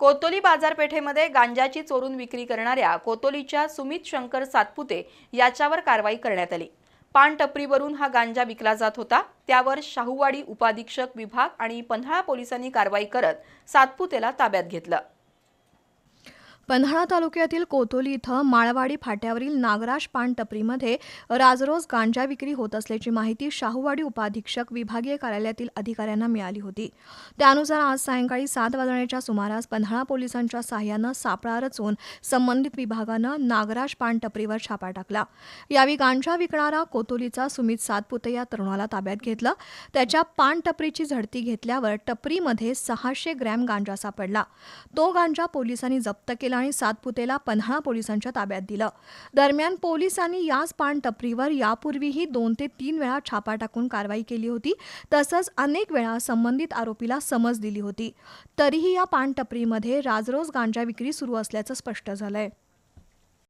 कोतोली बाजारपेठेमध्ये गांजाची चोरून विक्री करणाऱ्या कोतोलीच्या सुमित शंकर सातपुते याच्यावर कारवाई करण्यात आली. पानटपरीवरून हा गांजा विकला जात होता. त्यावर शाहूवाडी उपाधीक्षक विभाग आणि पन्हाळा पोलिसांनी कारवाई करत सातपुतेला ताब्यात घेतलं. पन्हाळा तालुक्यातील कोतोली इथं माळवाडी फाट्यावरील नागराज पान टपरीमध्ये राजरोज गांजा विक्री होत असल्याची माहिती शाहूवाडी उपाधीक्षक विभागीय कार्यालयातील अधिकाऱ्यांना मिळाली होती. त्यानुसार आज सायंकाळी सात वाजण्याच्या सुमारास पन्हाळा पोलिसांच्या सहाय्यानं सापळा रचून संबंधित विभागानं नागराज पान टपरीवर छापा टाकला. यावेळी गांजा विकणारा कोतोलीचा सुमित सातपुते या तरुणाला ताब्यात घेतलं. त्याच्या पान टपरीची झडती घेतल्यावर टपरीमध्ये सहाशे ग्रॅम गांजा सापडला. तो गांजा पोलिसांनी जप्त केला आणि सातपुतेला पन्हाळा पोलिसांच्या ताब्यात दिलं. दरम्यान पोलिसांनी याच पान टपरीवर यापूर्वीही दोन ते तीन वेळा छापा टाकून कारवाई केली होती. तसंच अनेक वेळा संबंधित आरोपीला समज दिली होती. तरीही या पान टपरीमध्ये राजरोज गांजा विक्री सुरू असल्याचं स्पष्ट झालंय.